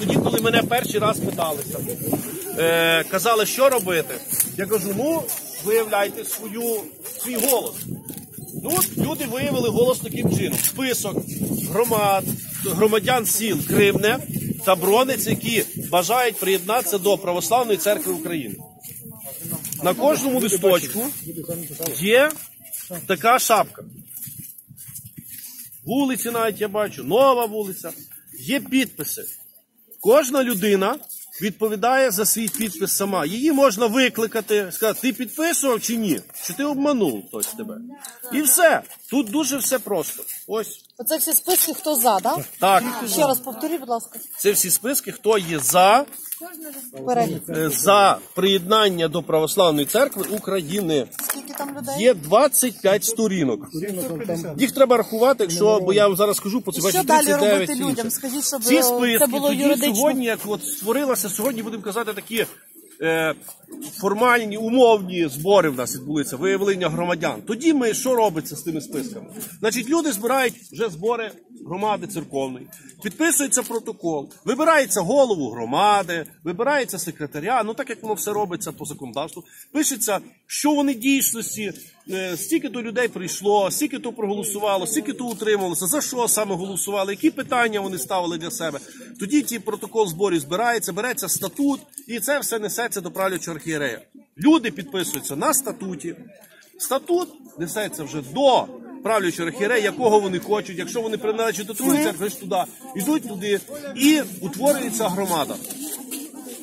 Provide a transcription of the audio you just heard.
Тоді, коли мене перший раз питалися, е, казали, що робити. Я кажу, ну, виявляйте свою, свій голос. Ну, люди виявили голос таким чином. Список громад, громадян сіл Кривне та Бронець, які бажають приєднатися до Православної церкви України. На кожному листочку є така шапка. Вулиці навіть я бачу, нова вулиця. Є підписи. Кожна людина відповідає за свій підпис сама. Її можна викликати, сказати, ти підписував чи ні? Чи ти обманув хтось тебе? І все. Тут дуже все просто. Ось Оце всі списки, хто за, да? так. Ще раз повторіть, будь ласка, Це всі списки, хто є за, е, за приєднання до Православної церкви України. Людей? Є 25 сторінок. Їх треба рахувати, якщо, бо я вам зараз скажу, по це що далі робити людям? Скажіть, щоб Ці списки це було тоді юридично. сьогодні, як от створилася, сьогодні будемо казати такі е, формальні, умовні збори в нас відбулися, виявлення громадян. Тоді ми що робиться з тими списками? Значить, люди збирають вже збори громади церковної, підписується протокол, вибирається голову громади, вибирається секретаря, ну так як воно все робиться по законодавству, пишеться, що вони дійсності, е, стільки то людей прийшло, стільки то проголосувало, стільки то утрималося, за що саме голосували, які питання вони ставили для себе. Тоді ті протокол зборів збирається, береться статут, і це все несеться до правлячого архієрея. Люди підписуються на статуті. Статут несеться вже до правлячого архієрея, якого вони хочуть. Якщо вони приналежать до другої церкви, ж туди, йдуть туди і утворюється громада.